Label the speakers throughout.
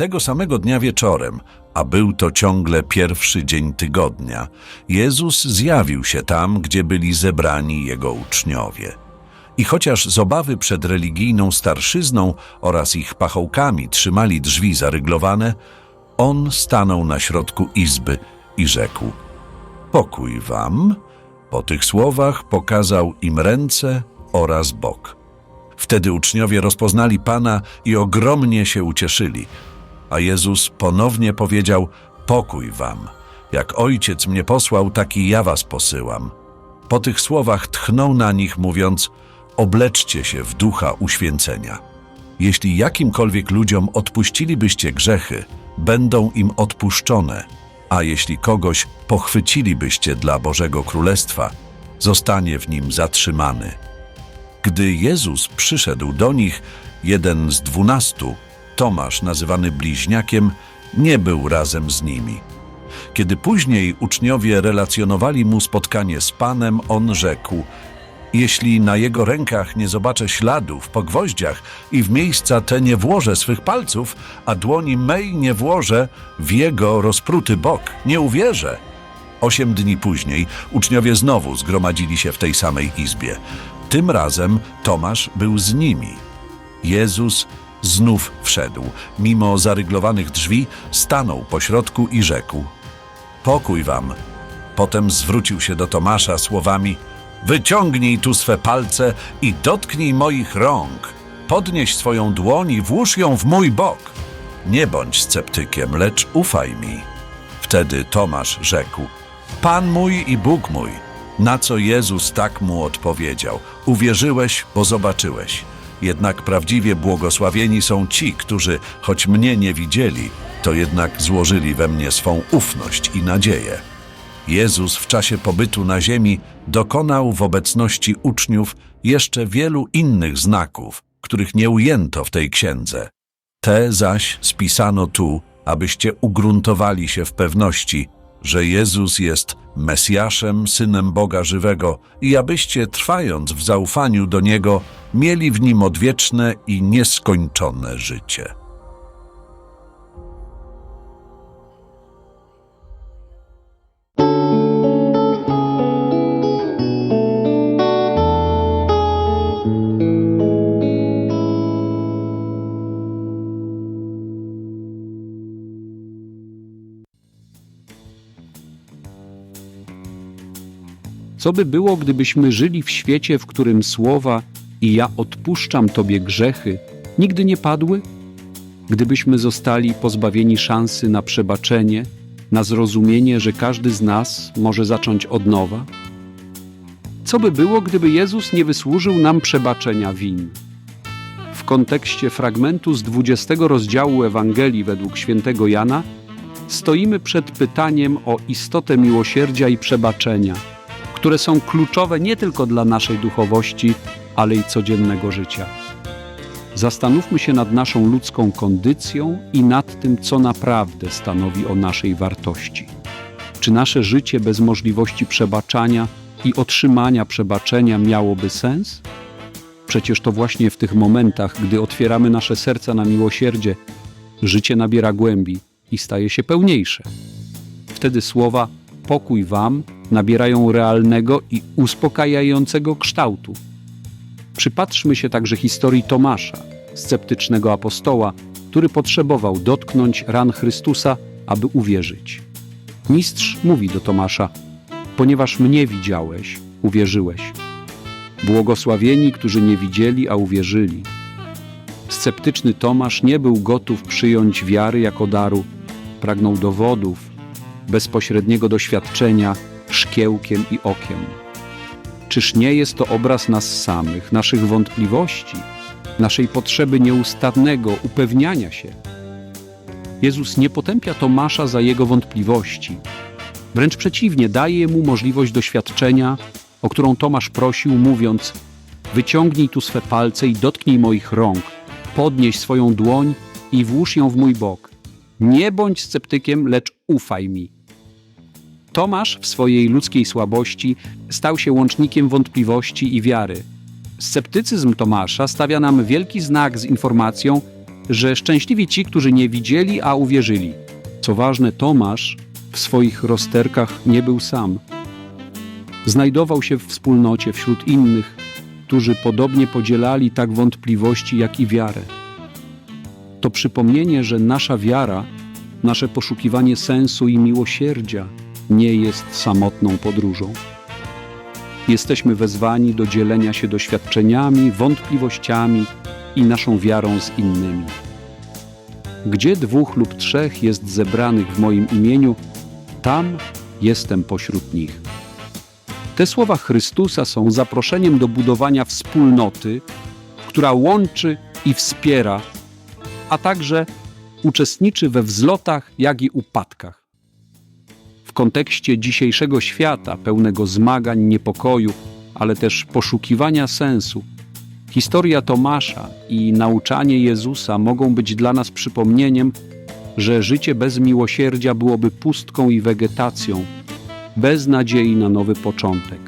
Speaker 1: tego samego dnia wieczorem, a był to ciągle pierwszy dzień tygodnia, Jezus zjawił się tam, gdzie byli zebrani Jego uczniowie. I chociaż z obawy przed religijną starszyzną oraz ich pachołkami trzymali drzwi zaryglowane, On stanął na środku izby i rzekł – Pokój wam. Po tych słowach pokazał im ręce oraz bok. Wtedy uczniowie rozpoznali Pana i ogromnie się ucieszyli. A Jezus ponownie powiedział: Pokój wam. Jak ojciec mnie posłał, taki ja was posyłam. Po tych słowach tchnął na nich, mówiąc: Obleczcie się w ducha uświęcenia. Jeśli jakimkolwiek ludziom odpuścilibyście grzechy, będą im odpuszczone, a jeśli kogoś pochwycilibyście dla Bożego Królestwa, zostanie w nim zatrzymany. Gdy Jezus przyszedł do nich, jeden z dwunastu, Tomasz, nazywany bliźniakiem, nie był razem z nimi. Kiedy później uczniowie relacjonowali mu spotkanie z Panem, on rzekł: Jeśli na jego rękach nie zobaczę śladów po gwoździach i w miejsca te nie włożę swych palców, a dłoni mej nie włożę w jego rozpruty bok, nie uwierzę. Osiem dni później uczniowie znowu zgromadzili się w tej samej izbie. Tym razem Tomasz był z nimi. Jezus znów wszedł. Mimo zaryglowanych drzwi stanął pośrodku i rzekł: Pokój wam. Potem zwrócił się do Tomasza słowami: Wyciągnij tu swe palce i dotknij moich rąk. Podnieś swoją dłoń i włóż ją w mój bok. Nie bądź sceptykiem, lecz ufaj mi. Wtedy Tomasz rzekł: Pan mój i Bóg mój. Na co Jezus tak mu odpowiedział: Uwierzyłeś, bo zobaczyłeś. Jednak prawdziwie błogosławieni są ci, którzy, choć mnie nie widzieli, to jednak złożyli we mnie swą ufność i nadzieję. Jezus w czasie pobytu na ziemi dokonał w obecności uczniów jeszcze wielu innych znaków, których nie ujęto w tej księdze. Te zaś spisano tu, abyście ugruntowali się w pewności, że Jezus jest Mesjaszem, Synem Boga żywego i abyście, trwając w zaufaniu do Niego, mieli w Nim odwieczne i nieskończone życie.
Speaker 2: Co by było, gdybyśmy żyli w świecie, w którym słowa i ja odpuszczam Tobie grzechy nigdy nie padły? Gdybyśmy zostali pozbawieni szansy na przebaczenie, na zrozumienie, że każdy z nas może zacząć od nowa? Co by było, gdyby Jezus nie wysłużył nam przebaczenia win? W kontekście fragmentu z 20 rozdziału Ewangelii według świętego Jana stoimy przed pytaniem o istotę miłosierdzia i przebaczenia – które są kluczowe nie tylko dla naszej duchowości, ale i codziennego życia. Zastanówmy się nad naszą ludzką kondycją i nad tym, co naprawdę stanowi o naszej wartości. Czy nasze życie bez możliwości przebaczania i otrzymania przebaczenia miałoby sens? Przecież to właśnie w tych momentach, gdy otwieramy nasze serca na miłosierdzie, życie nabiera głębi i staje się pełniejsze. Wtedy słowa pokój wam nabierają realnego i uspokajającego kształtu. Przypatrzmy się także historii Tomasza, sceptycznego apostoła, który potrzebował dotknąć ran Chrystusa, aby uwierzyć. Mistrz mówi do Tomasza: Ponieważ mnie widziałeś, uwierzyłeś. Błogosławieni, którzy nie widzieli, a uwierzyli. Sceptyczny Tomasz nie był gotów przyjąć wiary jako daru, pragnął dowodów, bezpośredniego doświadczenia szkiełkiem i okiem. Czyż nie jest to obraz nas samych, naszych wątpliwości, naszej potrzeby nieustannego upewniania się? Jezus nie potępia Tomasza za jego wątpliwości. Wręcz przeciwnie, daje mu możliwość doświadczenia, o którą Tomasz prosił, mówiąc: Wyciągnij tu swe palce i dotknij moich rąk, podnieś swoją dłoń i włóż ją w mój bok. Nie bądź sceptykiem, lecz ufaj mi. Tomasz w swojej ludzkiej słabości stał się łącznikiem wątpliwości i wiary. Sceptycyzm Tomasza stawia nam wielki znak z informacją, że szczęśliwi ci, którzy nie widzieli, a uwierzyli. Co ważne, Tomasz w swoich rozterkach nie był sam. Znajdował się w wspólnocie wśród innych, którzy podobnie podzielali tak wątpliwości, jak i wiarę. To przypomnienie, że nasza wiara, nasze poszukiwanie sensu i miłosierdzia nie jest samotną podróżą. Jesteśmy wezwani do dzielenia się doświadczeniami, wątpliwościami i naszą wiarą z innymi. Gdzie dwóch lub trzech jest zebranych w moim imieniu, tam jestem pośród nich. Te słowa Chrystusa są zaproszeniem do budowania wspólnoty, która łączy i wspiera, a także uczestniczy we wzlotach, jak i upadkach. W kontekście dzisiejszego świata, pełnego zmagań, niepokoju, ale też poszukiwania sensu, historia Tomasza i nauczanie Jezusa mogą być dla nas przypomnieniem, że życie bez miłosierdzia byłoby pustką i wegetacją, bez nadziei na nowy początek.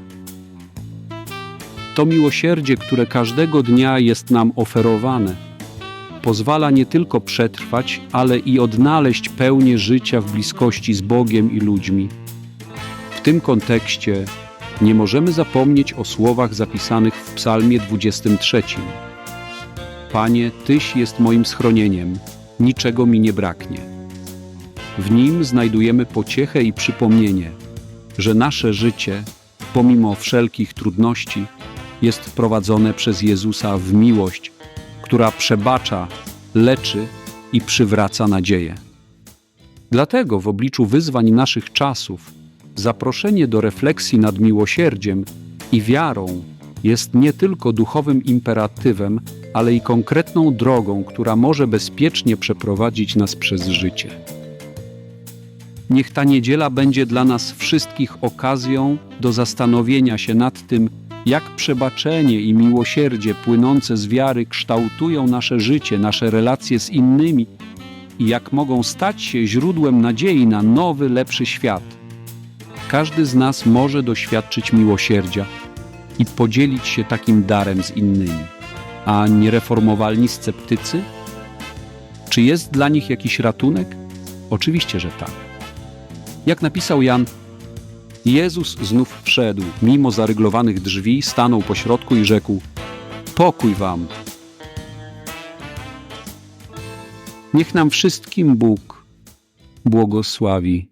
Speaker 2: To miłosierdzie, które każdego dnia jest nam oferowane, pozwala nie tylko przetrwać, ale i odnaleźć pełnię życia w bliskości z Bogiem i ludźmi. W tym kontekście nie możemy zapomnieć o słowach zapisanych w Psalmie 23. Panie, Tyś jest moim schronieniem, niczego mi nie braknie. W nim znajdujemy pociechę i przypomnienie, że nasze życie, pomimo wszelkich trudności, jest prowadzone przez Jezusa w miłość, która przebacza, leczy i przywraca nadzieję. Dlatego w obliczu wyzwań naszych czasów zaproszenie do refleksji nad miłosierdziem i wiarą jest nie tylko duchowym imperatywem, ale i konkretną drogą, która może bezpiecznie przeprowadzić nas przez życie. Niech ta niedziela będzie dla nas wszystkich okazją do zastanowienia się nad tym, jak przebaczenie i miłosierdzie płynące z wiary kształtują nasze życie, nasze relacje z innymi i jak mogą stać się źródłem nadziei na nowy, lepszy świat. Każdy z nas może doświadczyć miłosierdzia i podzielić się takim darem z innymi. A niereformowalni sceptycy? Czy jest dla nich jakiś ratunek? Oczywiście, że tak. Jak napisał Jan, Jezus znów wszedł, mimo zaryglowanych drzwi, stanął pośrodku i rzekł: Pokój wam. Niech nam wszystkim Bóg błogosławi.